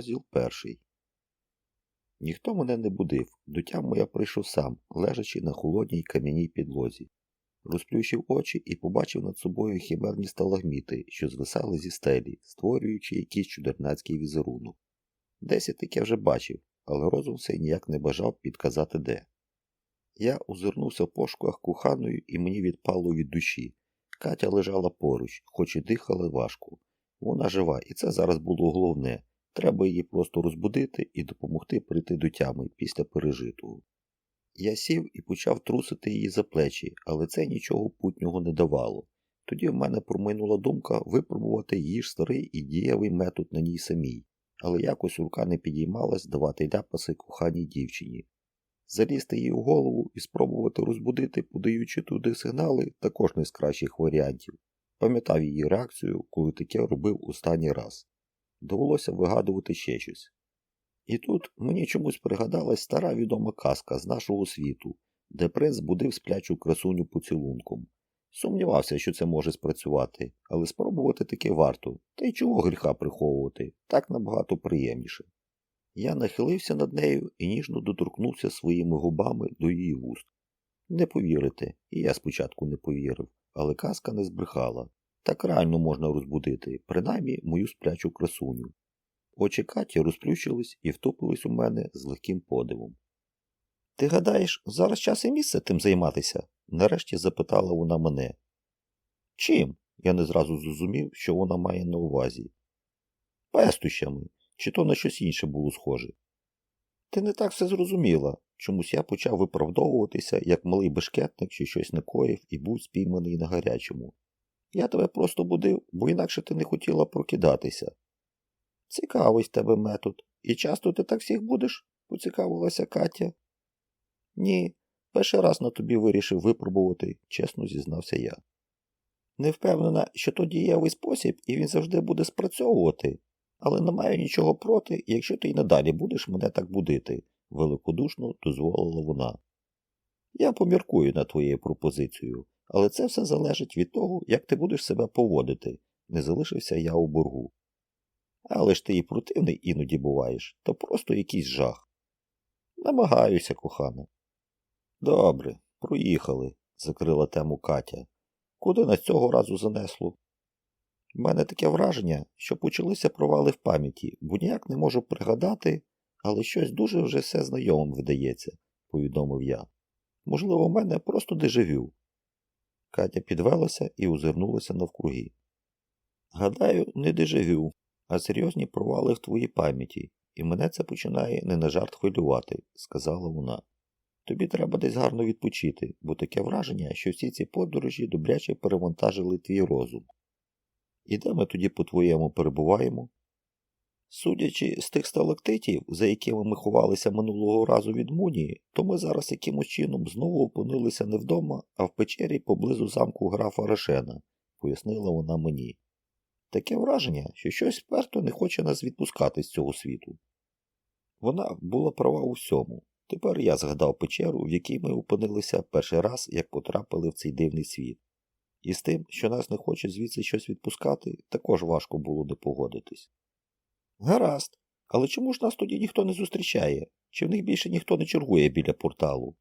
Розділ перший. Ніхто мене не будив. До тяму я прийшов сам, лежачи на холодній кам'яній підлозі. Розплющив очі і побачив над собою хімерні сталагміти, що звисали зі стелі, створюючи якийсь чудернацький візерунок. Десь я вже бачив, але розум все ніяк не бажав підказати де. Я озирнувся в пошуках куханою і мені відпало від душі. Катя лежала поруч, хоч і дихала важко. Вона жива, і це зараз було головне. Треба її просто розбудити і допомогти прийти до тями після пережитого. Я сів і почав трусити її за плечі, але це нічого путнього не давало. Тоді в мене проминула думка випробувати її ж старий і дієвий метод на ній самій, але якось рука не підіймалась давати ляпаси коханій дівчині. Залізти її в голову і спробувати розбудити, подаючи туди сигнали, також не з кращих варіантів. Пам'ятав її реакцію, коли таке робив останній раз. Довелося вигадувати ще щось. І тут мені чомусь пригадалась стара відома казка з нашого світу, де принц будив сплячу красуню поцілунком. Сумнівався, що це може спрацювати, але спробувати таки варто, та й чого гріха приховувати, так набагато приємніше. Я нахилився над нею і ніжно доторкнувся своїми губами до її вуст. Не повірите, і я спочатку не повірив, але казка не збрехала. Так реально можна розбудити, принаймні мою сплячу красуню. Очі Каті розплющились і втопились у мене з легким подивом. Ти гадаєш, зараз час і місце тим займатися? нарешті запитала вона мене. Чим? Я не зразу зрозумів, що вона має на увазі. Пестощами, чи то на щось інше було схоже. Ти не так все зрозуміла. Чомусь я почав виправдовуватися, як малий бешкетник, що щось накоїв і був спійманий на гарячому. Я тебе просто будив, бо інакше ти не хотіла прокидатися. Цікавий тебе метод. І часто ти так всіх будеш? поцікавилася Катя. Ні, перший раз на тобі вирішив випробувати, чесно зізнався я. Не впевнена, що то дієвий спосіб і він завжди буде спрацьовувати, але не маю нічого проти, якщо ти й надалі будеш мене так будити, великодушно дозволила вона. Я поміркую на твоєю пропозицією, але це все залежить від того, як ти будеш себе поводити, не залишився я у боргу. Але ж ти і противний іноді буваєш, то просто якийсь жах. Намагаюся, кохана. Добре, проїхали, закрила тему Катя. Куди нас цього разу занесло? У мене таке враження, що почалися провали в пам'яті, бо ніяк не можу пригадати, але щось дуже вже все знайомим видається, повідомив я. Можливо, в мене просто дежавю. Катя підвелася і озирнулася навкруги. Гадаю, не дежавю, а серйозні провали в твоїй пам'яті, і мене це починає не на жарт хвилювати, сказала вона. Тобі треба десь гарно відпочити, бо таке враження, що всі ці подорожі добряче перевантажили твій розум. І де ми тоді, по-твоєму, перебуваємо? Судячи з тих сталактитів, за якими ми ховалися минулого разу від Мунії, то ми зараз якимось чином знову опинилися не вдома, а в печері поблизу замку графа Рошена, пояснила вона мені. Таке враження, що щось вперто не хоче нас відпускати з цього світу. Вона була права у всьому. Тепер я згадав печеру, в якій ми опинилися перший раз, як потрапили в цей дивний світ. І з тим, що нас не хоче звідси щось відпускати, також важко було не погодитись. Гаразд, але чому ж нас тоді ніхто не зустрічає? Чи в них більше ніхто не чергує біля порталу?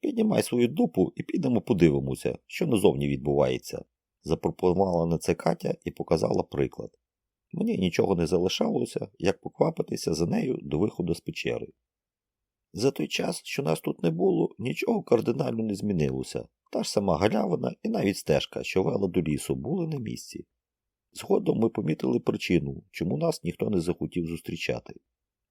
Піднімай свою дупу і підемо подивимося, що назовні відбувається, запропонувала на це Катя і показала приклад. Мені нічого не залишалося, як поквапитися за нею до виходу з печери. За той час, що нас тут не було, нічого кардинально не змінилося. Та ж сама галявина і навіть стежка, що вела до лісу, були на місці. Згодом ми помітили причину, чому нас ніхто не захотів зустрічати.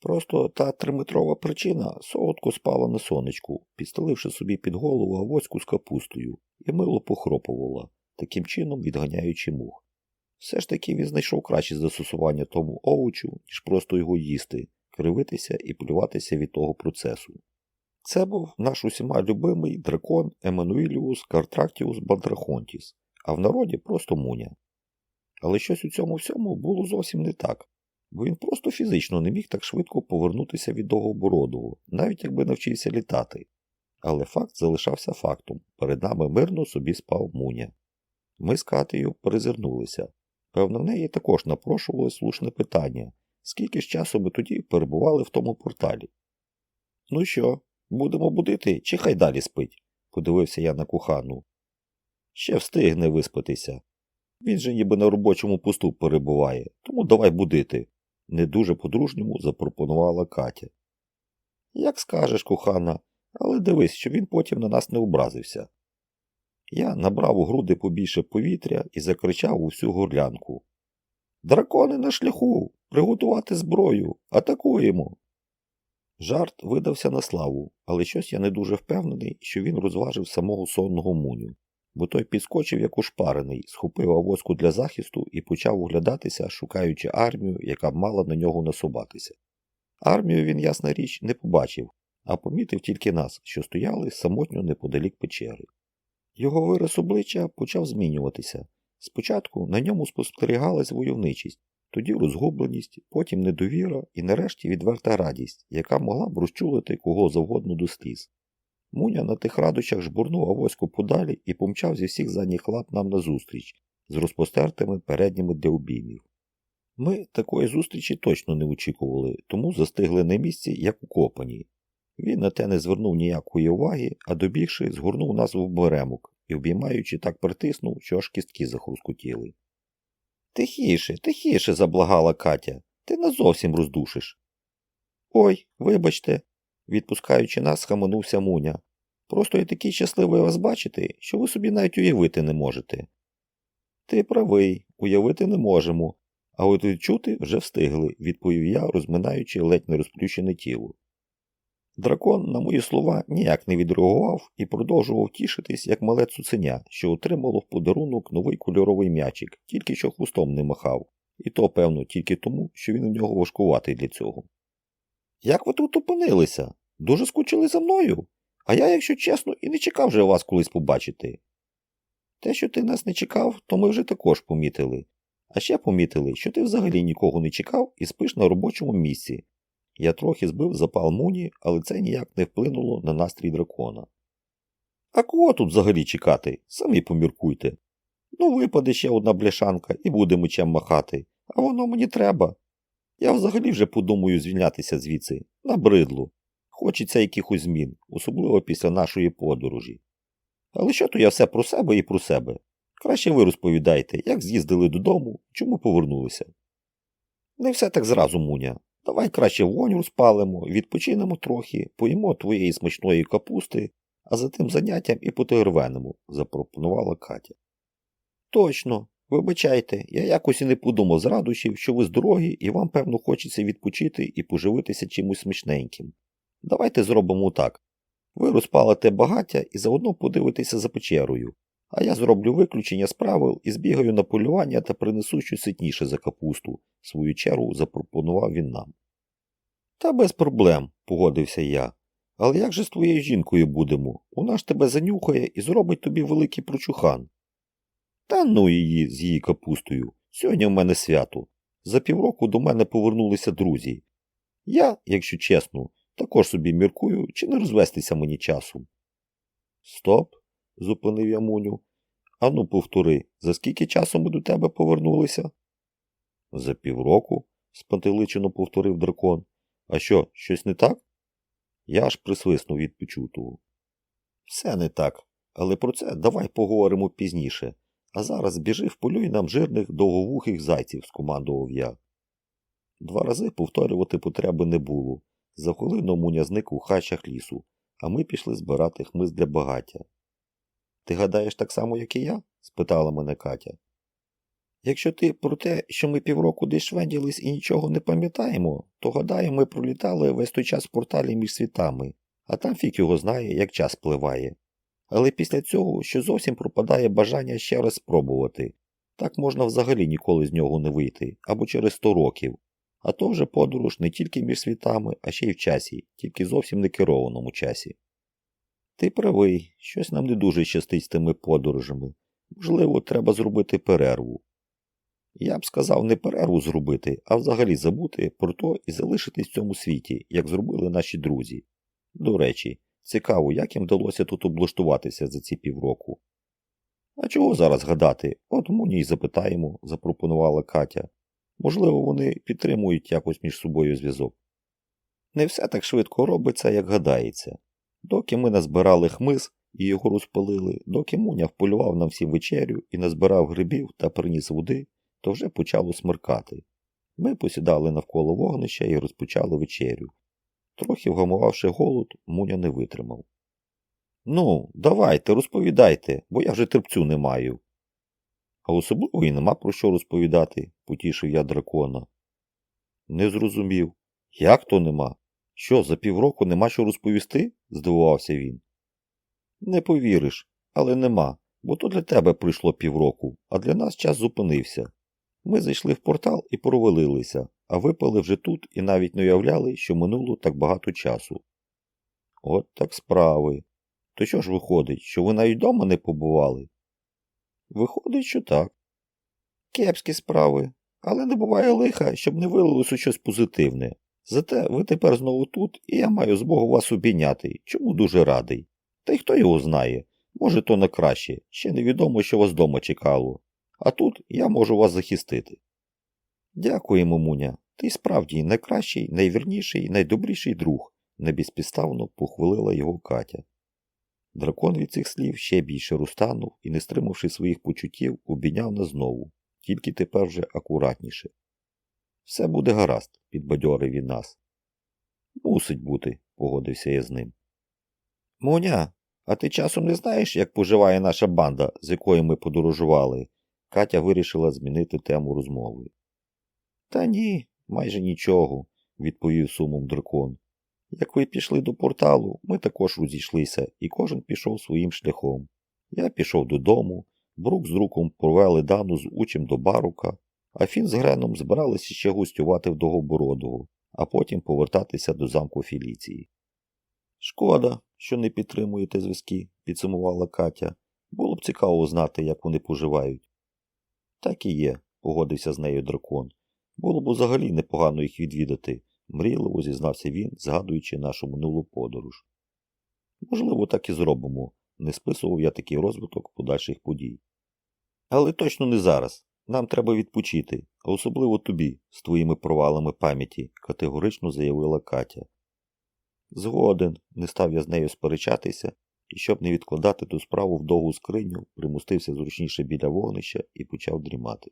Просто та триметрова причина солодко спала на сонечку, підстеливши собі під голову авоську з капустою, і мило похропувала, таким чином відганяючи мух. Все ж таки він знайшов краще застосування тому овочу, ніж просто його їсти, кривитися і плюватися від того процесу. Це був наш усіма любимий дракон Еммануїліус Картрактіус Бандрахонтіс, а в народі просто муня. Але щось у цьому всьому було зовсім не так, бо він просто фізично не міг так швидко повернутися від Довгобородового, навіть якби навчився літати. Але факт залишався фактом перед нами мирно собі спав муня. Ми з Катею перезирнулися. Певно, в неї також напрошували слушне питання, скільки ж часу ми тоді перебували в тому порталі. Ну що, будемо будити, чи хай далі спить? подивився я на кухану. Ще встигне виспатися. Він же ніби на робочому посту перебуває, тому давай будити, не дуже по-дружньому запропонувала Катя. Як скажеш, кохана, але дивись, щоб він потім на нас не образився. Я набрав у груди побільше повітря і закричав у всю горлянку. Дракони на шляху, приготувати зброю, атакуємо. Жарт видався на славу, але щось я не дуже впевнений, що він розважив самого сонного муню, бо той підскочив як ушпарений, схопив авоську для захисту і почав оглядатися, шукаючи армію, яка б мала на нього насобатися. Армію він, ясна річ, не побачив, а помітив тільки нас, що стояли самотньо неподалік печери. Його вираз обличчя почав змінюватися. Спочатку на ньому спостерігалась войовничість, тоді розгубленість, потім недовіра і нарешті відверта радість, яка могла б розчулити кого завгодно до сліз. Муня на тих радощах жбурнув авоську подалі і помчав зі всіх задніх лап нам назустріч, з розпостертими передніми для обіймів. Ми такої зустрічі точно не очікували, тому застигли на місці, як укопані. Він на те не звернув ніякої уваги, а добігши, згорнув нас в беремок і, обіймаючи, так притиснув, що аж кістки захрускотіли. Тихіше, тихіше, заблагала Катя, ти нас зовсім роздушиш. Ой, вибачте, відпускаючи нас, схаменувся Муня. Просто я такий щасливий вас бачити, що ви собі навіть уявити не можете. Ти правий, уявити не можемо, а от відчути вже встигли, відповів я, розминаючи ледь не розплющене тіло. Дракон, на мої слова, ніяк не відреагував і продовжував тішитись, як мале цуценя, що отримало в подарунок новий кольоровий м'ячик, тільки що хвостом не махав, і то, певно, тільки тому, що він у нього важкуватий для цього. Як ви тут опинилися? Дуже скучили за мною? А я, якщо чесно, і не чекав вже вас колись побачити. Те, що ти нас не чекав, то ми вже також помітили. А ще помітили, що ти взагалі нікого не чекав і спиш на робочому місці, я трохи збив запал муні, але це ніяк не вплинуло на настрій дракона. А кого тут взагалі чекати? Самі поміркуйте. Ну, випаде ще одна бляшанка і буде мечем махати, а воно мені треба. Я взагалі вже подумаю звільнятися звідси, набридло. Хочеться якихось змін, особливо після нашої подорожі. Але що то я все про себе і про себе? Краще ви розповідайте, як з'їздили додому, чому повернулися. Не все так зразу, Муня. Давай краще вогонь розпалимо, відпочинемо трохи, поїмо твоєї смачної капусти, а за тим заняттям і потирвенемо, запропонувала Катя. Точно, вибачайте, я якось і не подумав з радощів, що ви здорові і вам, певно, хочеться відпочити і поживитися чимось смачненьким. Давайте зробимо так. Ви розпалите багаття і заодно подивитеся за печерою, а я зроблю виключення з правил і збігаю на полювання та принесу щось ситніше за капусту, свою чергу запропонував він нам. Та без проблем, погодився я. Але як же з твоєю жінкою будемо? Вона ж тебе занюхає і зробить тобі великий прочухан. Та ну її з її капустою. Сьогодні в мене свято. За півроку до мене повернулися друзі. Я, якщо чесно, також собі міркую, чи не розвестися мені часом. Стоп, зупинив я Муню. Ану, повтори, за скільки часу ми до тебе повернулися? За півроку, спантеличено повторив дракон. А що, щось не так? Я аж присвиснув від почутого. Все не так, але про це давай поговоримо пізніше. А зараз біжи вполюй нам жирних довговухих зайців, скомандував я. Два рази повторювати потреби не було. За хвилину муня зник у хащах лісу, а ми пішли збирати хмиз для багаття. Ти гадаєш так само, як і я? спитала мене Катя. Якщо ти про те, що ми півроку десь швенділись і нічого не пам'ятаємо, то гадаю, ми пролітали весь той час в порталі між світами, а там фік його знає, як час пливає. Але після цього що зовсім пропадає бажання ще раз спробувати. Так можна взагалі ніколи з нього не вийти, або через сто років. А то вже подорож не тільки між світами, а ще й в часі, тільки зовсім не керованому часі. Ти правий, щось нам не дуже щастить з тими подорожами. Можливо, треба зробити перерву. Я б сказав не перерву зробити, а взагалі забути про то і залишитись в цьому світі, як зробили наші друзі. До речі, цікаво, як їм вдалося тут облаштуватися за ці півроку. А чого зараз гадати? От Муні й запитаємо, запропонувала Катя. Можливо, вони підтримують якось між собою зв'язок. Не все так швидко робиться, як гадається. Доки ми назбирали хмиз і його розпалили, доки Муня вполював нам всі вечерю і назбирав грибів та приніс води, то вже почало смеркати. Ми посідали навколо вогнища і розпочали вечерю. Трохи вгамувавши голод, Муня не витримав. Ну, давайте, розповідайте, бо я вже терпцю не маю. А особливо і нема про що розповідати, потішив я дракона. Не зрозумів. Як то нема? Що, за півроку нема що розповісти? здивувався він. Не повіриш, але нема, бо то для тебе прийшло півроку, а для нас час зупинився. Ми зайшли в портал і провалилися, а випали вже тут і навіть не уявляли, що минуло так багато часу. От так справи. То що ж виходить, що ви навіть дома не побували? Виходить, що так. Кепські справи, але не буває лиха, щоб не вилилося щось позитивне. Зате ви тепер знову тут, і я маю змогу вас обійняти, чому дуже радий. Та й хто його знає, може, то на краще, ще невідомо, що вас дома чекало. А тут я можу вас захистити. Дякуємо, Муня. Ти справді найкращий, найвірніший, найдобріший друг, небезпідставно похвалила його Катя. Дракон від цих слів ще більше розтанув і, не стримавши своїх почуттів, обійняв нас знову, тільки тепер вже акуратніше. Все буде гаразд, підбадьорив він нас. Мусить бути, погодився я з ним. Муня, а ти часом не знаєш, як поживає наша банда, з якою ми подорожували? Катя вирішила змінити тему розмови. Та ні, майже нічого, відповів сумом дракон. Як ви пішли до порталу, ми також розійшлися, і кожен пішов своїм шляхом. Я пішов додому, Брук з руком провели дану з учем до барука, а Фін з Греном збиралися ще гостювати в Довгобородого, а потім повертатися до замку Філіції. Шкода, що не підтримуєте зв'язки, підсумувала Катя. Було б цікаво знати, як вони поживають. Так і є, погодився з нею дракон. Було б взагалі непогано їх відвідати, мрійливо зізнався він, згадуючи нашу минулу подорож. Можливо, так і зробимо, не списував я такий розвиток подальших подій. Але точно не зараз. Нам треба відпочити, а особливо тобі, з твоїми провалами пам'яті, категорично заявила Катя. Згоден, не став я з нею сперечатися, і щоб не відкладати ту справу в довгу скриню, примустився зручніше біля вогнища і почав дрімати.